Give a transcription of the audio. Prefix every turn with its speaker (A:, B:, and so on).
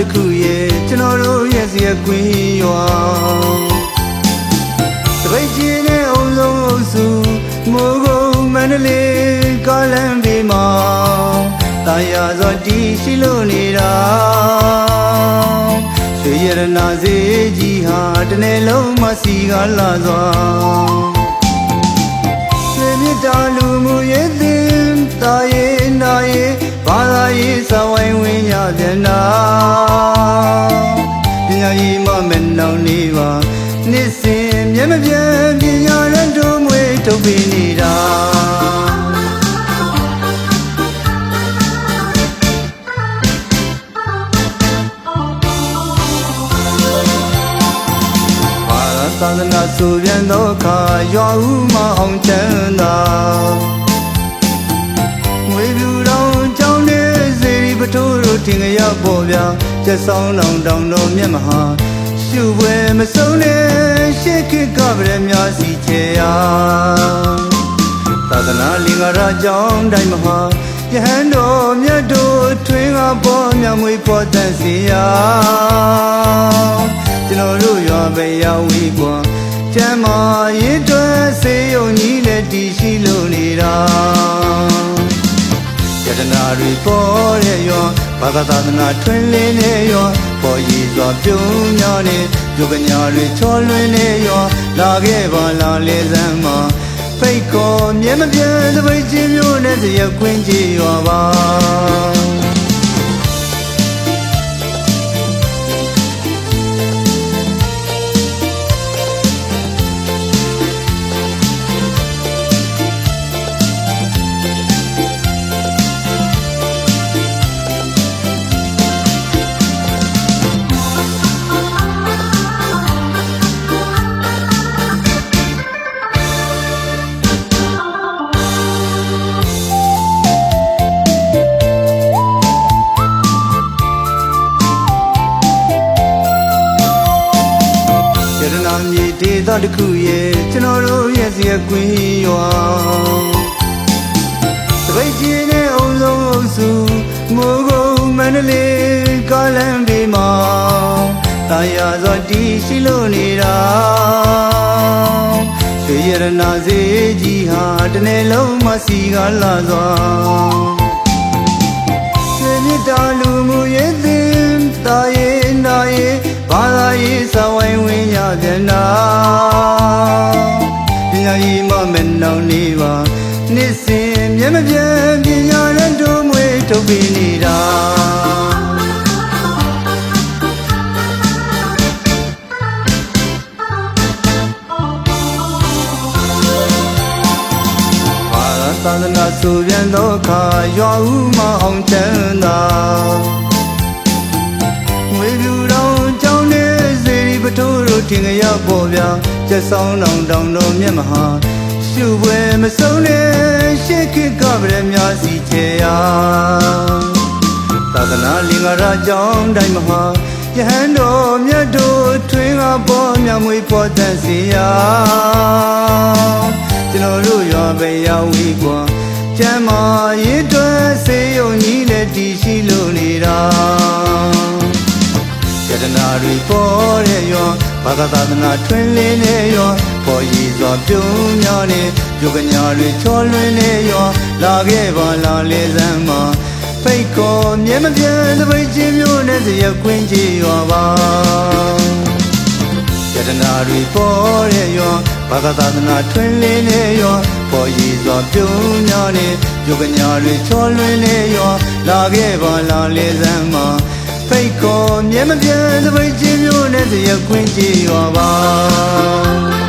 A: တစ်ခုရဲ့ကျွန်တော်တို့ရဲ့စီရကွင်းရွာတပိတ်ချင်းနဲ့အုံဆုံးအုပ်စုမိုးကုန်းမန္တလေးကားလမ်းဘေးမှာတာယာစောတီရှိလို့နေတာရွှေရတနာစေးကြီးဟာတစ်နေ့လုံးမစီကားလာစွာရွှေမြစ်တာလူမှုရေးသင်တာရေးနာရေးဘာသာရေးစဝိုင်း သာသနာဆိုပြန်သောအခါရွာဦးမအောင်ချမ်းသာငွေပြူတော်ကြောင်းနေစေရီပထိုးတို့တင်ရပေါ်ဗျာကျက်ဆောင်တောင်တောင်တော်မြတ်မဟာရှုပွဲမဆုံးနဲ့ရှေ့ခေတ်ကဗရမများစီချေရာသာသနာလင်္ကာရကြောင်းတိုင်းမဟာယဟန်တော်မြတ်တို့ထွေးကပေါ်မြတ်မွေပေါ်တန်စီရာကျွန်တော်တို့ရွာပဲရောက်ဝီကွာကျမ်းမာရင်တွဲစေယုံကြီးလက်တီရှိလို့နေတာယတနာတွေပေါ်တဲ့ရွာဘာသာသာသနာထွန်းလင်းတဲ့ရွာပေါ်ရည်စွာပြုံးများနဲ့ယုတ်ကညာတွေချောလွင်တဲ့ရွာလာခဲ့ပါလားလေစမ်းမှာ ဖိတ်ခေါ်မြဲမပြတ်သပိတ်ချင်းမျိုးနဲ့စရက်ခွင်းကြီးရွာပါ မြေဒေသတစ်ခုရဲ့ကျွန်တော်တို့ရဲ့စီရကွင်းရွာတပိတ်ချင်းနဲ့အုံဆုံးအုပ်စုမိုးကုန်းမန္တလေးကားလမ်းဘေးမှာတာယာစောတီရှိလို့နေတာရွှေရတနာစေးကြီးဟာတစ်နေ့လုံးမစီကားလာစွာရွှေမြစ်တာလူမှုရေးသင်တာရေး ဝင်ရပြန်တာပညာရေးမမဲ့နောင်နေပါနှစ်စဉ်မျက်မပြတ်ပညာရန်တို့မွေထုတ်ပြီးနေတာဘာသာသာသနာဆိုပြန်သောအခါရွာဦးမအောင်ချမ်းသာ ထိုးတို့တင်ရပေါ်ဗျာကျက်ဆောင်တောင်တောင်တော်မြတ်မဟာရှုပွဲမဆုံးနဲ့ရှေ့ခေတ်ကဗရမများစီချေရာသာသနာလင်္ကာရကြောင်းတိုင်းမဟာယဟန်တော်မြတ်တို့ထွေးကပေါ်မြတ်မွေပေါ်တန်စီရာကျွန်တော်တို့ရွာပဲရောက်ဝီကွာကျမ်းမာရင်တွဲစေယုံကြီးလက်တီရှိလို့နေတာယ တနာတွေပေါ်တဲ့ရွာဘာသာသာသနာထွန်းလင်းတဲ့ရွာပေါ်ရည်စွာပြုံးများနဲ့ယုတ်ကညာတွေချောလွင်တဲ့ရွာလာခဲ့ပါလားလေစမ်းမှာဖိတ်ခေါ်မြဲမပြတ်သပိတ်ချင်းမျိုးနဲ့စရက်ကွင်းကြီးရွာပါယတနာတွေပေါ်တဲ့ရွာဘာသာသာသနာထွန်းလင်းတဲ့ရွာပေါ်ရည်စွာပြုံးများနဲ့ယုတ်ကညာတွေချောလွင်တဲ့ရွာလာခဲ့ပါလားလေစမ်းမှာဖိတ်ခေါ် မြဲမပြတ်သပိတ်ချင်းမျိုးနဲ့စရက်ခွင်းကြီးရွာပါ